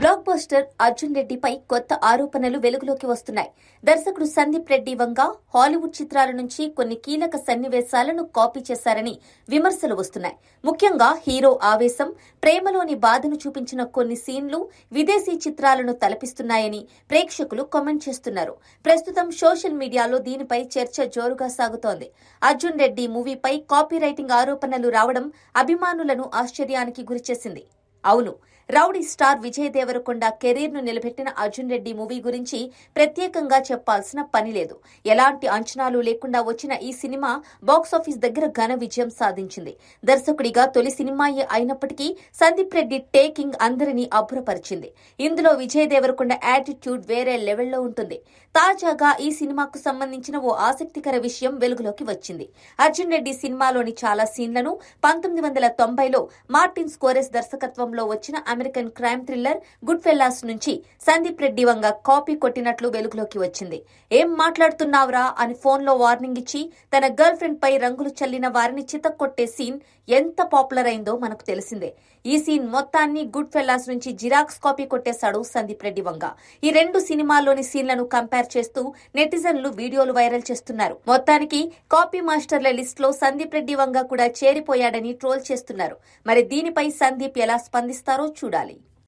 Block buster Arjun రెడ్డిపై కొత్త ఆరోపణలు వెలుగులోకి వస్తున్నాయి. దర్శకుడు సందీప్ రెడ్డి వంగ హాలీవుడ్ చిత్రాల నుంచి కొన్ని కీలక సన్నివేశాలను కాపీ చేశారని విమర్శలు వస్తున్నాయి. ముఖ్యంగా హీరో ఆవేశం ప్రేమలోని బాధను చూపించిన కొన్ని సీన్లు విదేశీ చిత్రాలను తలపిస్తున్నాయని ప్రేక్షకులు కామెంట్ చేస్తున్నారు. ప్రస్తుతం సోషల్ మీడియాలో దీనిపై చర్చ జోరుగా సాగుతోంది. అర్జున్ రెడ్డి మూవీపై కాపీ రైటింగ్ ఆరోపణలు రావడం అభిమానులను ఆశ్చర్యానికి గురిచేసింది. అవును. రౌడీ స్టార్ విజయ్ దేవరకొండ కెరీర్ను నిలబెట్టిన అర్జున్ రెడ్డి మూవీ గురించి ప్రత్యేకంగా చెప్పాల్సిన పని లేదు. ఎలాంటి అంచనాలు లేకుండా వచ్చిన ఈ సినిమా బాక్సాఫీస్ దగ్గర ఘన విజయం సాధించింది. దర్శకుడిగా తొలి సినిమాయే అయినప్పటికీ సందీప్ రెడ్డి టేకింగ్ అందరినీ అబ్బురపరిచింది. ఇందులో విజయ్ దేవరకొండ యాటిట్యూడ్ వేరే లెవెల్లో ఉంటుంది. తాజాగా ఈ సినిమాకు సంబంధించిన ఓ ఆసక్తికర విషయం వెలుగులోకి వచ్చింది. అర్జున్ రెడ్డి సినిమాలోని చాలా సీన్లను పంతొమ్మిది వందల తొంభైలో మార్టిన్ స్కోరెస్ దర్శకత్వంలో వచ్చిన అమెరికన్ క్రైమ్ థ్రిల్లర్ గుడ్ ఫెల్లాస్ నుంచి సందీప్ రెడ్డి వంగ కాపీ కొట్టినట్లు వెలుగులోకి వచ్చింది. ఏం మాట్లాడుతున్నావురా? అని ఫోన్లో వార్నింగ్ ఇచ్చి తన గర్ల్ ఫ్రెండ్ పై రంగులు చల్లిన వారిని చితక్కొట్టే సీన్ ఎంత పాపులర్ అయిందో మనకు తెలిసిందే. ఈ సీన్ మొత్తాన్ని గుడ్ ఫెల్లాస్ నుంచి జిరాక్స్ కాపీ కొట్టేశాడు సందీప్ రెడ్డి వంగ. ఈ రెండు సినిమాల్లోని సీన్లను కంపేర్ చేస్తూ నెటిజన్లు వీడియోలు వైరల్ చేస్తున్నారు. మొత్తానికి కాపీ మాస్టర్ల లిస్ట్లో సందీప్ రెడ్డి వంగ కూడా చేరిపోయాడని ట్రోల్ చేస్తున్నారు. మరి దీనిపై సందీప్ ఎలా స్పందిస్తారో చూడాలి.